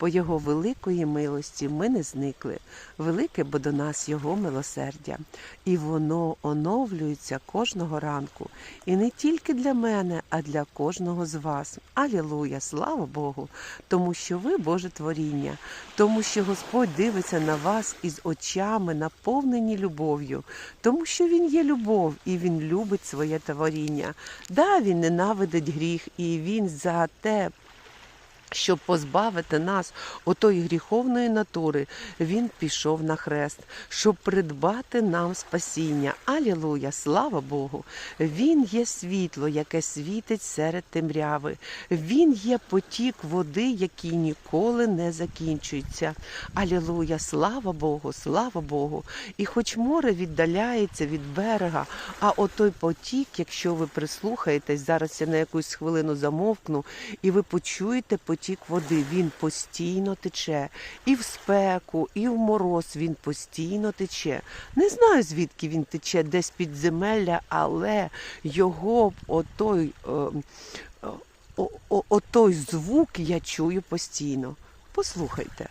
По Його великої милості ми не зникли. Велике бо до нас Його милосердя, і воно оновлюється кожного ранку. І не тільки для мене, а для кожного з вас. Алілуя! Слава Богу! Тому що ви Боже творіння, тому що Господь дивиться на вас із очами, наповнені любов'ю, тому що Він є любов і Він любить своє творіння. Да, Він ненавидить гріх, і Він за те. Щоб позбавити нас отої гріховної натури, він пішов на хрест, щоб придбати нам спасіння. Алілуя, слава Богу! Він є світло, яке світить серед темряви. Він є потік води, який ніколи не закінчується. Алілуя, слава Богу, слава Богу! І хоч море віддаляється від берега, а отой потік, якщо ви прислухаєтесь, зараз я на якусь хвилину замовкну, і ви почуєте потік води, він постійно тече. І в спеку, і в мороз він постійно тече. Не знаю, звідки він тече, десь під земелля, але його отой, е, е, отой звук я чую постійно. Послухайте.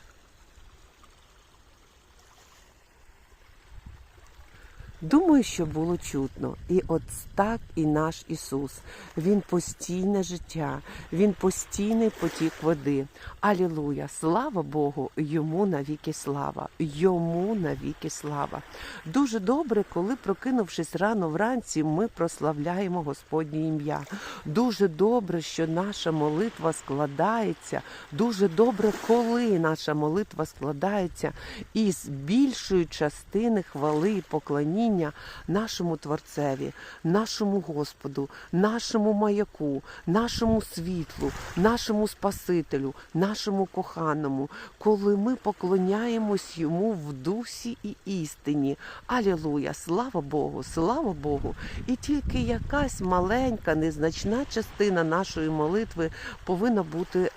Думаю, що було чутно. І от так і наш Ісус. Він постійне життя, Він постійний потік води. Алілуя! Слава Богу! Йому навіки слава! Йому навіки слава! Дуже добре, коли, прокинувшись рано вранці, ми прославляємо Господнє ім'я. Дуже добре, що наша молитва складається. Дуже добре, коли наша молитва складається із більшої частини хвали і поклоніння нашому Творцеві, нашому Господу, нашому маяку, нашому світлу, нашому Спасителю, нашому коханому, коли ми поклоняємось йому в дусі і істині. Алілуя! Слава Богу! Слава Богу! І тільки якась маленька, незначна частина нашої молитви повинна бути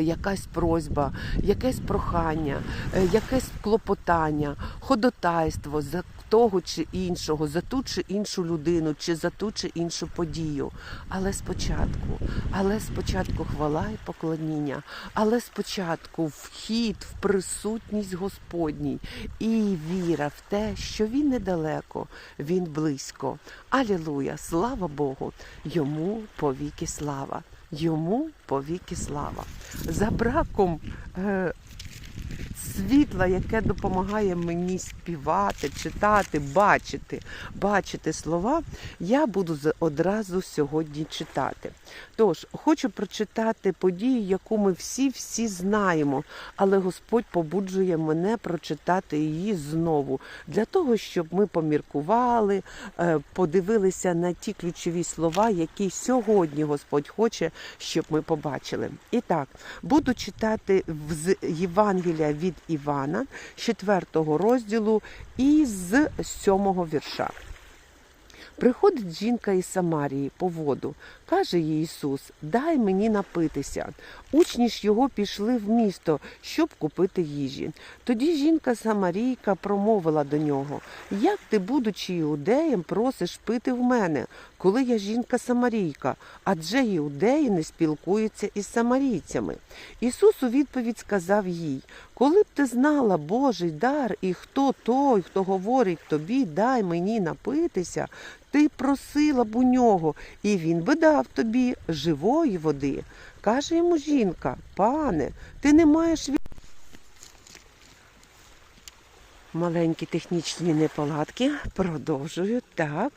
якась просьба, якесь прохання, е, якесь клопотання, ходотайство за того чи іншого, за ту чи іншу людину, чи за ту чи іншу подію. Але спочатку, але спочатку хвала і поклоніння, але спочатку вхід в присутність Господній і віра в те, що він недалеко, він близько. Алілуя! Слава Богу! Йому повіки слава! Йому повіки слава. За браком е, світла, яке допомагає мені співати, читати, бачити, бачити слова, я буду одразу сьогодні читати. Тож, хочу прочитати подію, яку ми всі-всі знаємо, але Господь побуджує мене прочитати її знову, для того, щоб ми поміркували, е, подивилися на ті ключові слова, які сьогодні Господь хоче, щоб ми побачили. І так, буду читати з Євангелія від Івана, з 4 розділу і з 7 вірша. Приходить жінка із Самарії по воду. Каже їй Ісус: Дай мені напитися. Учні ж його пішли в місто, щоб купити їжі. Тоді жінка Самарійка промовила до нього: Як ти, будучи іудеєм, просиш пити в мене, коли я жінка Самарійка? Адже іудеї не спілкуються із самарійцями. Ісус у відповідь сказав їй: Коли б ти знала Божий дар, і хто той, хто говорить тобі, дай мені напитися, ти просила б у нього, і він би дав тобі живої води. Каже йому жінка: пане, ти не маєш від. Маленькі технічні неполадки. Продовжую так.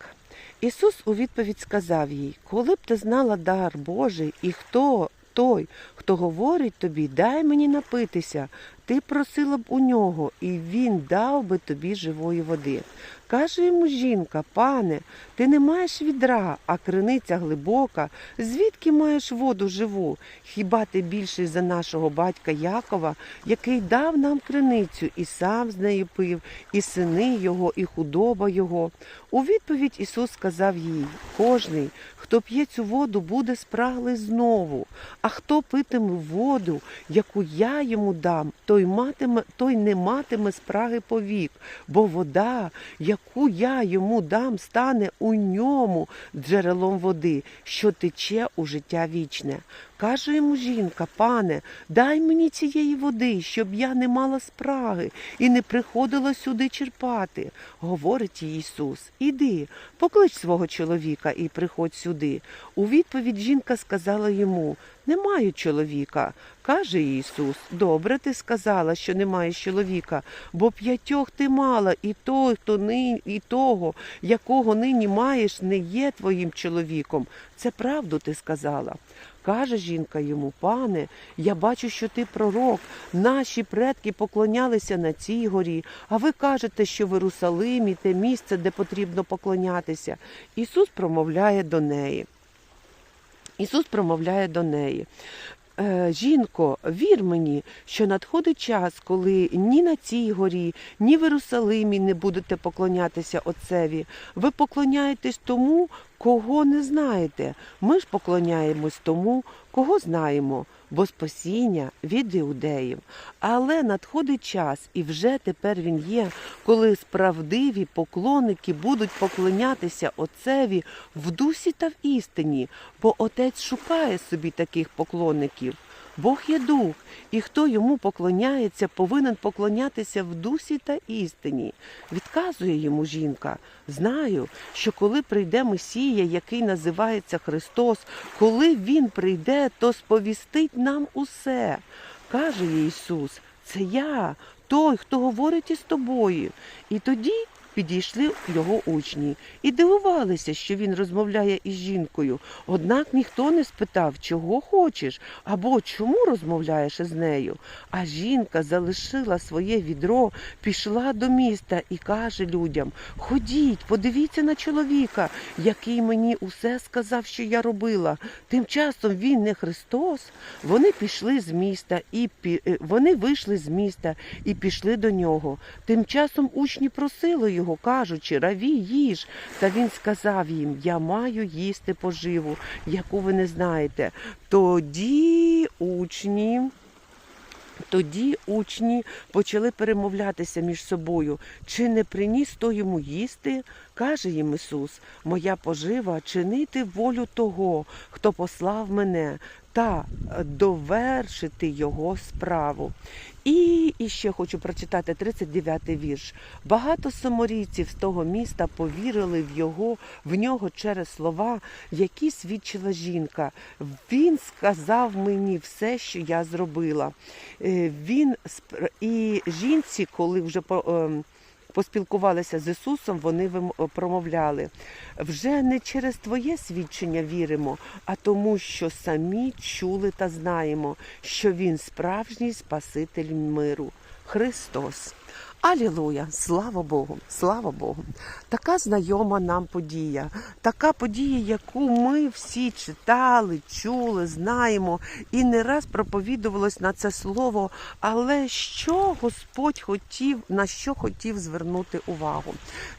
Ісус у відповідь сказав їй: Коли б ти знала дар Божий, і хто той, хто говорить тобі, дай мені напитися, ти просила б у нього, і він дав би тобі живої води. Каже йому жінка, пане, ти не маєш відра, а криниця глибока. Звідки маєш воду живу? Хіба ти більший за нашого батька Якова, який дав нам криницю і сам з нею пив, і сини його, і худоба його? У відповідь Ісус сказав їй: кожний, хто п'є цю воду, буде спраглий знову, а хто питиме воду, яку я йому дам, той матиме, той не матиме спраги повік, бо вода, яку я йому дам, стане у ньому джерелом води, що тече у життя вічне. Каже йому жінка, пане, дай мені цієї води, щоб я не мала спраги і не приходила сюди черпати. Говорить їй Ісус, іди, поклич свого чоловіка і приходь сюди. У відповідь жінка сказала йому, не маю чоловіка. Каже Ісус, добре ти сказала, що не маєш чоловіка, бо п'ятьох ти мала, і той, хто нині, і того, якого нині маєш, не є твоїм чоловіком. Це правду ти сказала. Каже жінка йому, пане, я бачу, що ти пророк. Наші предки поклонялися на цій горі, а ви кажете, що в Єрусалимі те місце, де потрібно поклонятися. Ісус промовляє до неї. Ісус промовляє до неї. «Е, Жінко, вір мені, що надходить час, коли ні на цій горі, ні в Єрусалимі не будете поклонятися Отцеві. Ви поклоняєтесь тому, кого не знаєте. Ми ж поклоняємось тому, кого знаємо, бо спасіння від іудеїв. Але надходить час, і вже тепер він є, коли справдиві поклонники будуть поклонятися Отцеві в дусі та в істині, бо Отець шукає собі таких поклонників. Бог є дух, і хто йому поклоняється, повинен поклонятися в дусі та істині. Відказує йому жінка. Знаю, що коли прийде Месія, який називається Христос, коли Він прийде, то сповістить нам усе. Каже Ісус, це я, той, хто говорить із тобою. І тоді підійшли його учні і дивувалися, що він розмовляє із жінкою. Однак ніхто не спитав, чого хочеш або чому розмовляєш із нею. А жінка залишила своє відро, пішла до міста і каже людям: Ходіть, подивіться на чоловіка, який мені усе сказав, що я робила. Тим часом він не Христос. Вони пішли з міста і е, вони вийшли з міста і пішли до нього. Тим часом учні просили його, кажучи, раві, їж. Та він сказав їм: Я маю їсти поживу, яку ви не знаєте. Тоді учні. Тоді учні почали перемовлятися між собою, чи не приніс то йому їсти. Каже їм Ісус, моя пожива чинити волю того, хто послав мене, та е, довершити його справу. І, і ще хочу прочитати 39-й вірш. Багато саморійців з того міста повірили в його в нього через слова, які свідчила жінка. Він сказав мені все, що я зробила. Е, Він і жінці, коли вже по- ем, поспілкувалися з Ісусом, вони промовляли: вже не через Твоє свідчення віримо, а тому, що самі чули та знаємо, що Він справжній Спаситель миру, Христос. Алілуя! Слава Богу! Слава Богу! Така знайома нам подія, така подія, яку ми всі читали, чули, знаємо, і не раз проповідувалось на це слово. Але що Господь хотів, на що хотів звернути увагу?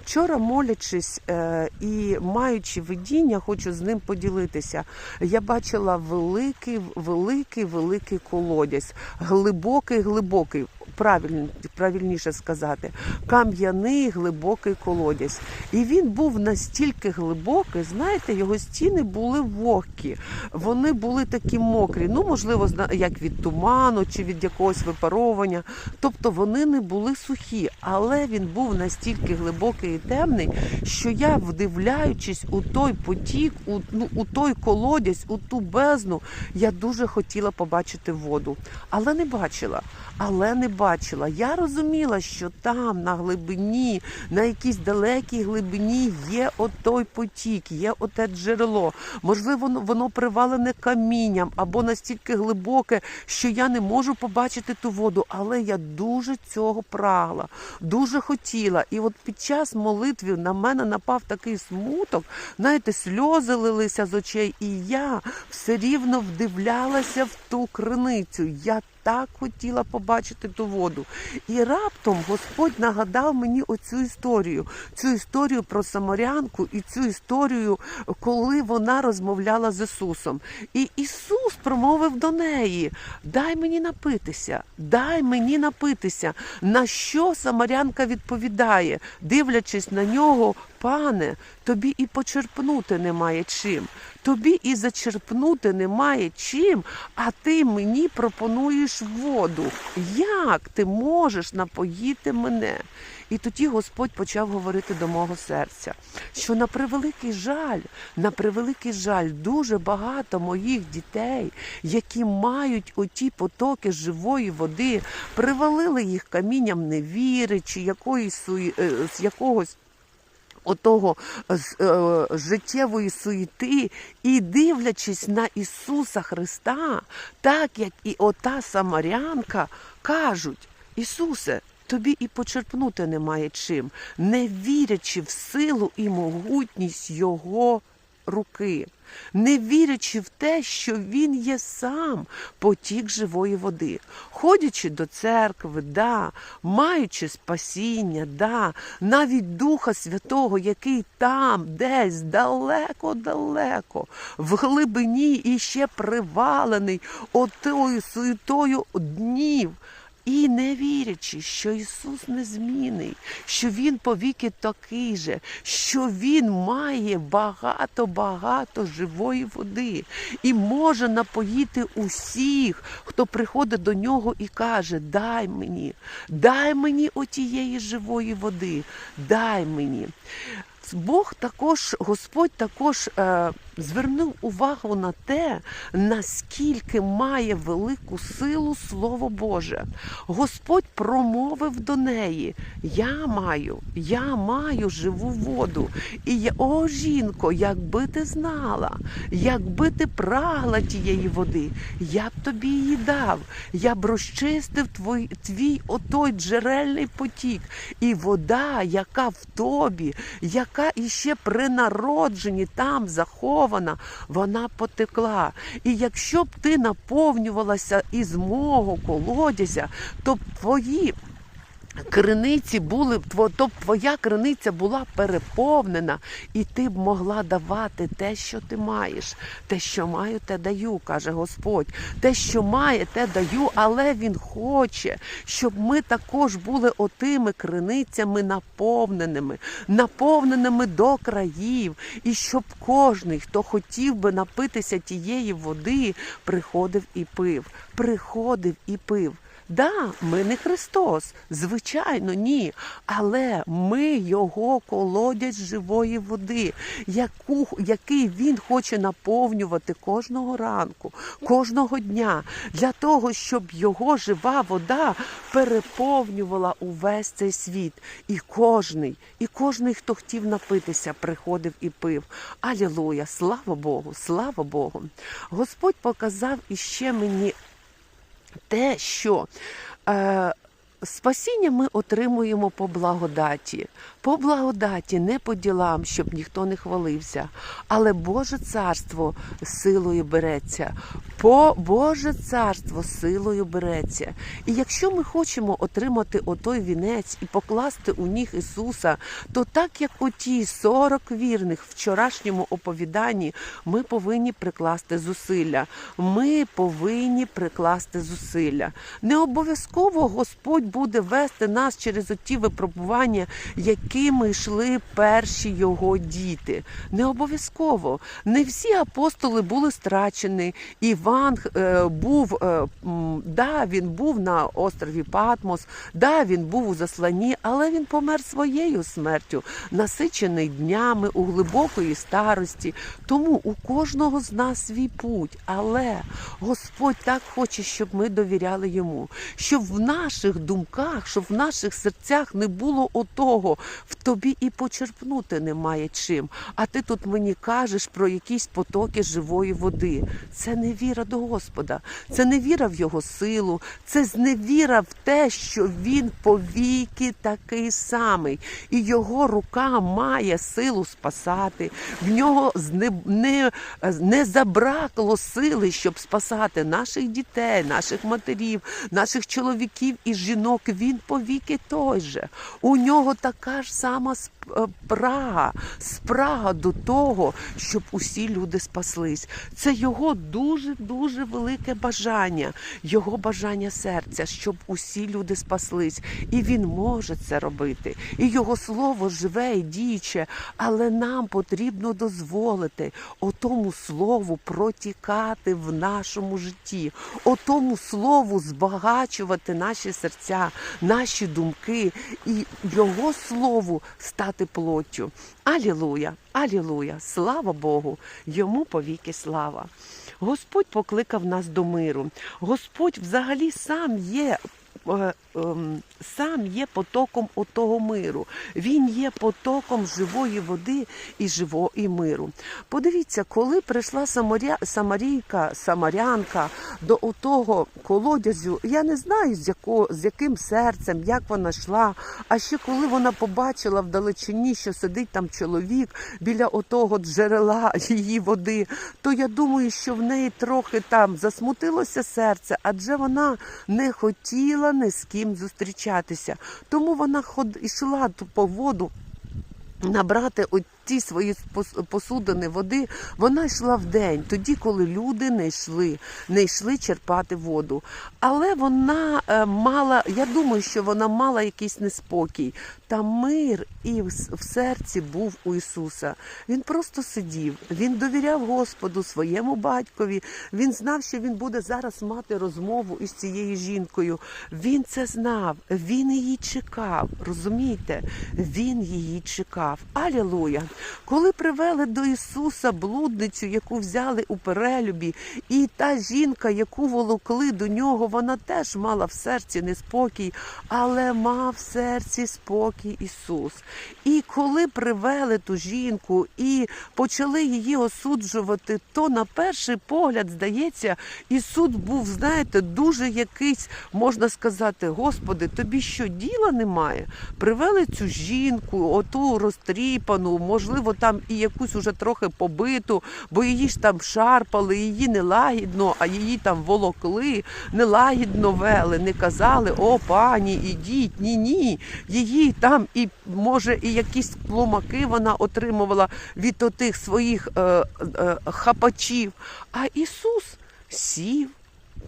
Вчора, молячись е, і маючи видіння, хочу з ним поділитися. Я бачила великий, великий, великий колодязь, глибокий, глибокий. Правильно, правильніше сказати, кам'яний глибокий колодязь. І він був настільки глибокий, знаєте, його стіни були вогкі, вони були такі мокрі, ну, можливо, як від туману чи від якогось випаровування. Тобто вони не були сухі, але він був настільки глибокий і темний, що я, вдивляючись у той потік, у, ну, у той колодязь, у ту бездну, я дуже хотіла побачити воду, але не бачила. Але не бачила. Я розуміла, що там на глибині, на якійсь далекій глибині є отой потік, є оте джерело. Можливо, воно- воно привалене камінням або настільки глибоке, що я не можу побачити ту воду. Але я дуже цього прагла, дуже хотіла. І от під час молитви на мене напав такий смуток, знаєте, сльози лилися з очей, і я все рівно вдивлялася в ту криницю. Я так хотіла побачити ту воду. І раптом Господь нагадав мені оцю історію, цю історію про самарянку і цю історію, коли вона розмовляла з Ісусом. І Ісус промовив до неї: Дай мені напитися, дай мені напитися. На що самарянка відповідає, дивлячись на нього, пане, тобі і почерпнути немає чим. Тобі і зачерпнути немає чим, а ти мені пропонуєш воду. Як ти можеш напоїти мене? І тоді Господь почав говорити до мого серця, що на превеликий жаль, на превеликий жаль, дуже багато моїх дітей, які мають оті потоки живої води, привалили їх камінням невіри чи якоїсь е, якогось отого з, е, життєвої суєти і дивлячись на Ісуса Христа, так як і ота самарянка, кажуть: Ісусе, тобі і почерпнути немає чим, не вірячи в силу і могутність Його руки, не вірячи в те, що він є сам потік живої води, ходячи до церкви, да, маючи спасіння, да, навіть Духа Святого, який там, десь далеко-далеко, в глибині і ще привалений отою суетою днів. І не вірячи, що Ісус незмінний, що Він повіки такий же, що Він має багато-багато живої води і може напоїти усіх, хто приходить до нього і каже: Дай мені, дай мені отієї живої води, дай мені. Бог також, Господь також е, звернув увагу на те, наскільки має велику силу Слово Боже. Господь промовив до неї: Я маю, я маю живу воду. І я, о, жінко, якби ти знала, якби ти прагла тієї води, я б тобі її дав, я б розчистив твій, твій отой джерельний потік, і вода, яка в тобі, яка іще при народженні там захована, вона потекла. І якщо б ти наповнювалася із мого колодязя, то твої криниці були, тво- то твоя криниця була переповнена, і ти б могла давати те, що ти маєш. Те, що маю, те даю, каже Господь. Те, що має, те даю, але Він хоче, щоб ми також були отими криницями наповненими, наповненими до країв, і щоб кожний, хто хотів би напитися тієї води, приходив і пив, приходив і пив. Да, ми не Христос, звичайно, ні. Але ми його колодязь живої води, яку, який він хоче наповнювати кожного ранку, кожного дня, для того, щоб його жива вода переповнювала увесь цей світ. І кожний, і кожний, хто хотів напитися, приходив і пив. Алілуя! Слава Богу! Слава Богу! Господь показав іще мені те, що е, спасіння ми отримуємо по благодаті. По благодаті, не по ділам, щоб ніхто не хвалився. Але Боже царство силою береться. По Боже царство силою береться. І якщо ми хочемо отримати отой вінець і покласти у ніг Ісуса, то так як у ті 40 вірних в вчорашньому оповіданні, ми повинні прикласти зусилля. Ми повинні прикласти зусилля. Не обов'язково Господь буде вести нас через оті випробування, якими йшли перші його діти. Не обов'язково. Не всі апостоли були страчені. Іван е, був, е, да, він був на острові Патмос, да, він був у засланні, але він помер своєю смертю, насичений днями у глибокої старості. Тому у кожного з нас свій путь. Але Господь так хоче, щоб ми довіряли йому, щоб в наших думках, щоб в наших серцях не було отого, в тобі і почерпнути немає чим. А ти тут мені кажеш про якісь потоки живої води. Це не віра до Господа, це не віра в його силу, це зневіра в те, що він повіки такий самий, і його рука має силу спасати. В нього не, не, не забракло сили, щоб спасати наших дітей, наших матерів, наших чоловіків і жінок. Він повіки той же. У нього така ж сама сп- е, прага, спрага до того, щоб усі люди спаслись. Це його дуже дуже велике бажання, його бажання серця, щоб усі люди спаслись. І він може це робити. І його слово живе і діюче, але нам потрібно дозволити отому слову протікати в нашому житті, отому слову збагачувати наші серця, наші думки і його слову стати плоттю. Алілуя, алілуя, слава Богу, йому повіки слава. Господь покликав нас до миру. Господь взагалі сам є. Е, ем, Сам є потоком отого миру. Він є потоком живої води і живої миру. Подивіться, коли прийшла Самаря, Самарійка, Самарянка до отого колодязю, я не знаю, з, яко, з яким серцем, як вона йшла. А ще коли вона побачила вдалечині, що сидить там чоловік біля отого джерела її води, то я думаю, що в неї трохи там засмутилося серце, адже вона не хотіла ні з ким зустрічатися. Тому вона ход йшла по воду. Набрати ті свої посудини води, вона йшла вдень, тоді, коли люди не йшли, не йшли черпати воду. Але вона е, мала, я думаю, що вона мала якийсь неспокій. Та мир і в, в серці був у Ісуса. Він просто сидів, він довіряв Господу, своєму батькові. Він знав, що він буде зараз мати розмову із цією жінкою. Він це знав, він її чекав. Розумієте? Він її чекав. Алілуя! Коли привели до Ісуса блудницю, яку взяли у перелюбі, і та жінка, яку волокли до нього, вона теж мала в серці неспокій, але мав в серці спокій Ісус. І коли привели ту жінку і почали її осуджувати, то на перший погляд, здається, і був, знаєте, дуже якийсь, можна сказати, Господи, тобі що діла немає? Привели цю жінку, оту розтріпану, можливо, там і якусь уже трохи побиту, бо її ж там шарпали, її нелагідно, а її там волокли, нелагідно вели, не казали, о, пані, ідіть, ні, ні. Її там і може і якісь пломаки вона отримувала від отих своїх е, е, хапачів. А Ісус сів.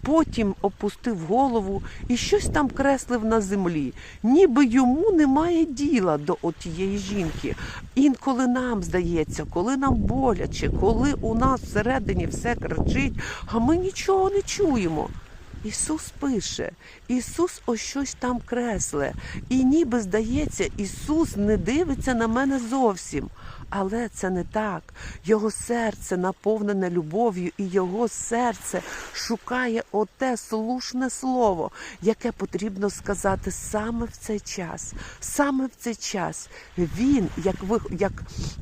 Потім опустив голову і щось там креслив на землі, ніби йому немає діла до отієї жінки. Інколи нам здається, коли нам боляче, коли у нас всередині все кричить, а ми нічого не чуємо. Ісус пише, Ісус ось щось там кресле, і ніби здається, Ісус не дивиться на мене зовсім. Але це не так. Його серце наповнене любов'ю, і його серце шукає оте слушне слово, яке потрібно сказати саме в цей час. Саме в цей час він, як ви як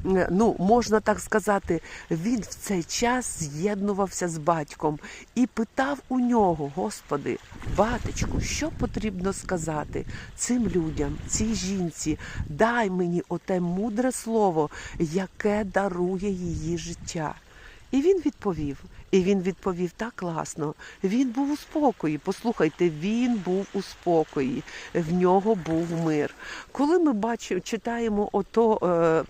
е, ну можна так сказати, він в цей час з'єднувався з батьком і питав у нього, Господи, батечку, що потрібно сказати цим людям, цій жінці, дай мені оте мудре слово, яке дарує її життя. І він відповів. І він відповів так класно. Він був у спокої. Послухайте, він був у спокої, в нього був мир. Коли ми бачимо, читаємо ото. Е,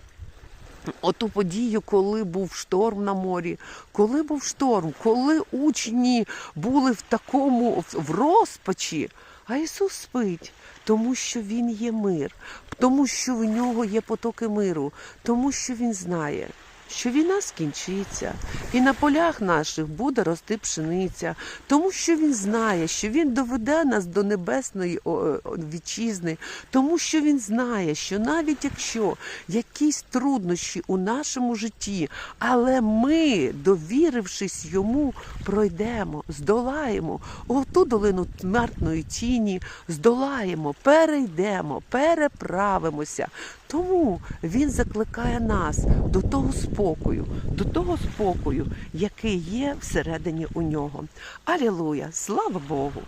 Оту подію, коли був шторм на морі, коли був шторм, коли учні були в такому в- розпачі, а Ісус спить, тому що Він є мир, тому що в нього є потоки миру, тому що Він знає, що війна скінчиться, і на полях наших буде рости пшениця, тому що він знає, що він доведе нас до небесної о, вітчизни, тому що він знає, що навіть якщо якісь труднощі у нашому житті, але ми, довірившись йому, пройдемо, здолаємо оту долину смертної тіні, здолаємо, перейдемо, переправимося. Тому він закликає нас до того спокою, до того спокою, який є всередині у нього. Алілуя! Слава Богу!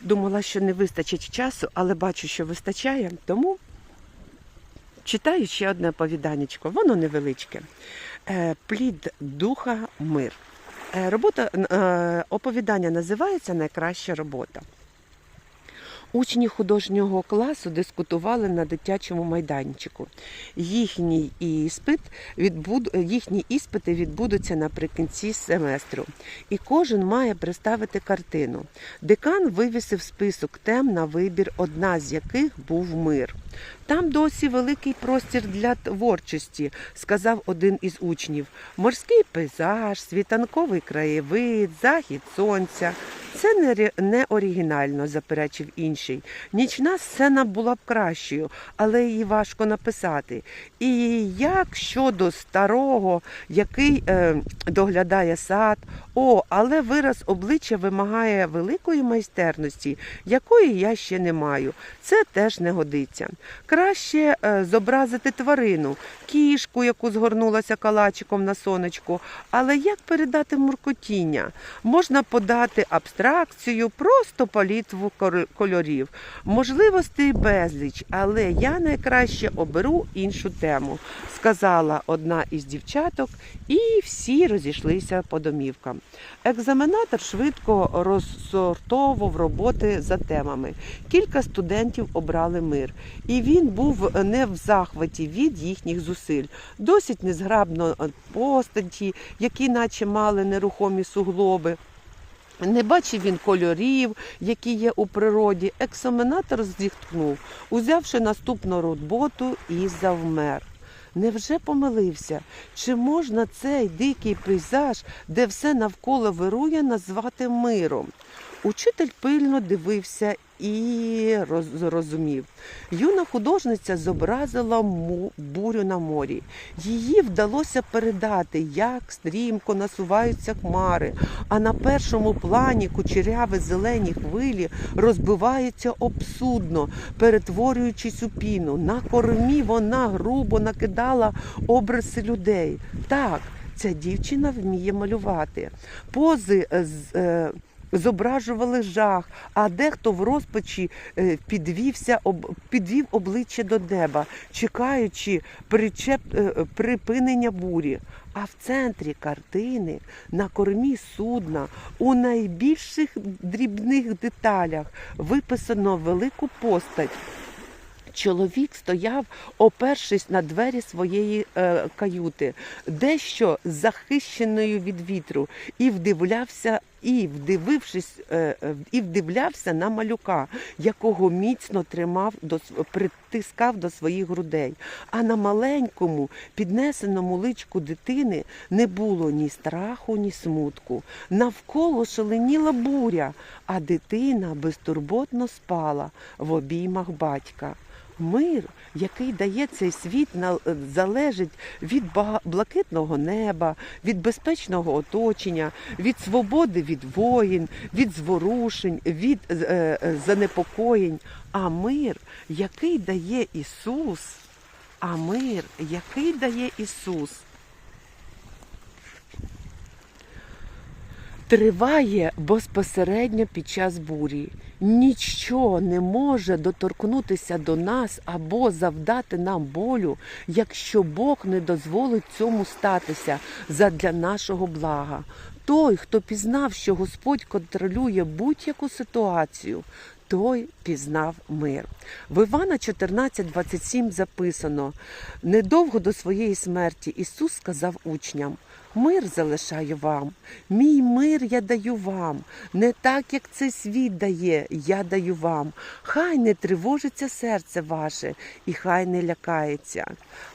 Думала, що не вистачить часу, але бачу, що вистачає, тому читаю ще одне оповіданечко. Воно невеличке. Е, Плід духа мир. Е, Робота е, оповідання називається Найкраща робота. Учні художнього класу дискутували на дитячому майданчику. Їхній іспит відбуд... їхні іспити відбудуться наприкінці семестру, і кожен має представити картину. Декан вивісив список тем на вибір, одна з яких був мир. Там досі великий простір для творчості, сказав один із учнів. Морський пейзаж, світанковий краєвид, захід сонця. Це не, оригінально, заперечив інший. Нічна сцена була б кращою, але її важко написати. І як щодо старого, який е, доглядає сад, о, але вираз обличчя вимагає великої майстерності, якої я ще не маю. Це теж не годиться. Краще е, зобразити тварину, кішку, яку згорнулася калачиком на сонечку. Але як передати муркотіння? Можна подати абстракцію, просто палітву кольорів. Можливостей безліч, але я найкраще оберу іншу тему, сказала одна із дівчаток, і всі розійшлися по домівкам. Екзаменатор швидко розсортовував роботи за темами. Кілька студентів обрали мир, і він був не в захваті від їхніх зусиль. Досить незграбно постаті, які наче мали нерухомі суглоби. Не бачив він кольорів, які є у природі. Екзаменатор зітхнув, узявши наступну роботу і завмер. Невже помилився? Чи можна цей дикий пейзаж, де все навколо вирує, назвати миром? Учитель пильно дивився і зрозумів. Юна художниця зобразила бурю на морі. Її вдалося передати, як стрімко насуваються хмари, а на першому плані кучеряві зелені хвилі розбиваються об судно, перетворюючись у піну. На кормі вона грубо накидала обриси людей. Так, ця дівчина вміє малювати. Пози е, з. Зображували жах, а дехто в розпачі е, підвівся, підвів обличчя до неба, чекаючи причеп, е, припинення бурі. А в центрі картини, на кормі судна, у найбільших дрібних деталях виписано велику постать. Чоловік стояв, опершись на двері своєї е, каюти, дещо захищеною від вітру, і вдивлявся, і вдивившись, е, е, і вдивлявся на малюка, якого міцно тримав до притискав до своїх грудей. А на маленькому, піднесеному личку дитини не було ні страху, ні смутку. Навколо шаленіла буря, а дитина безтурботно спала в обіймах батька. Мир, який дає цей світ, на- залежить від блакитного неба, від безпечного оточення, від свободи від воїн, від зворушень, від е, е, занепокоєнь. А мир, який дає Ісус, а мир, який дає Ісус. Триває безпосередньо під час бурі. Ніщо не може доторкнутися до нас або завдати нам болю, якщо Бог не дозволить цьому статися задля нашого блага. Той, хто пізнав, що Господь контролює будь-яку ситуацію, той пізнав мир. В Івана 14:27 записано: недовго до своєї смерті Ісус сказав учням: Мир залишаю вам, мій мир я даю вам, не так, як цей світ дає, я даю вам. Хай не тривожиться серце ваше, і хай не лякається.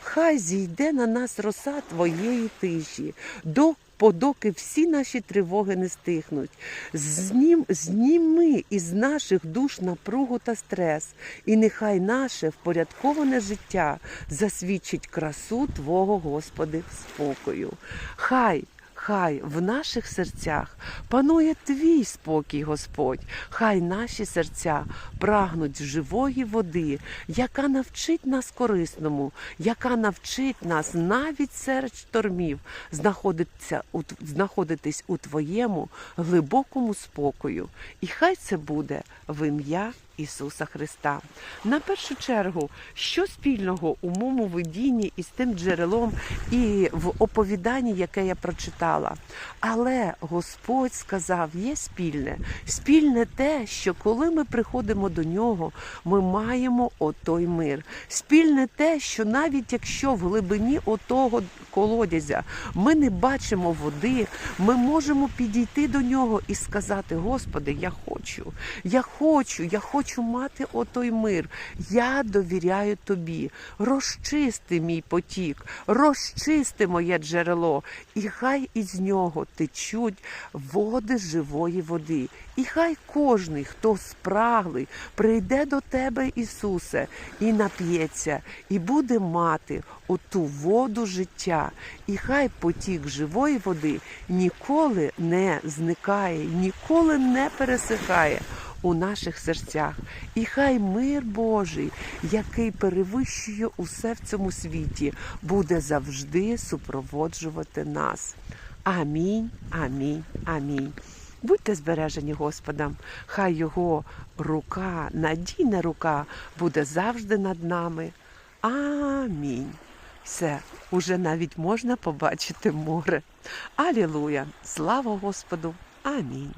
Хай зійде на нас роса твоєї тиші, до Подоки всі наші тривоги не стихнуть, Знім, зніми із наших душ напругу та стрес, і нехай наше впорядковане життя засвідчить красу Твого Господи спокою. Хай Хай в наших серцях панує твій спокій, Господь, хай наші серця прагнуть живої води, яка навчить нас корисному, яка навчить нас навіть серед штормів знаходитися у, знаходитись у твоєму глибокому спокою. І хай це буде в ім'я Ісуса Христа. На першу чергу, що спільного у моєму видінні із тим джерелом і в оповіданні, яке я прочитала. Але Господь сказав, є спільне. Спільне те, що коли ми приходимо до нього, ми маємо отой мир. Спільне те, що навіть якщо в глибині отого колодязя ми не бачимо води, ми можемо підійти до нього і сказати: Господи, я хочу, я хочу, я хочу мати отой мир. Я довіряю тобі. Розчисти мій потік, розчисти моє джерело, і хай із нього течуть води живої води. І хай кожний, хто спраглий, прийде до тебе, Ісусе, і нап'ється, і буде мати оту воду життя. І хай потік живої води ніколи не зникає, ніколи не пересихає у наших серцях. І хай мир Божий, який перевищує усе в цьому світі, буде завжди супроводжувати нас. Амінь, амінь, амінь. Будьте збережені Господом, хай Його рука, надійна рука буде завжди над нами. Амінь. Все, уже навіть можна побачити море. Алілуя! Слава Господу! Амінь.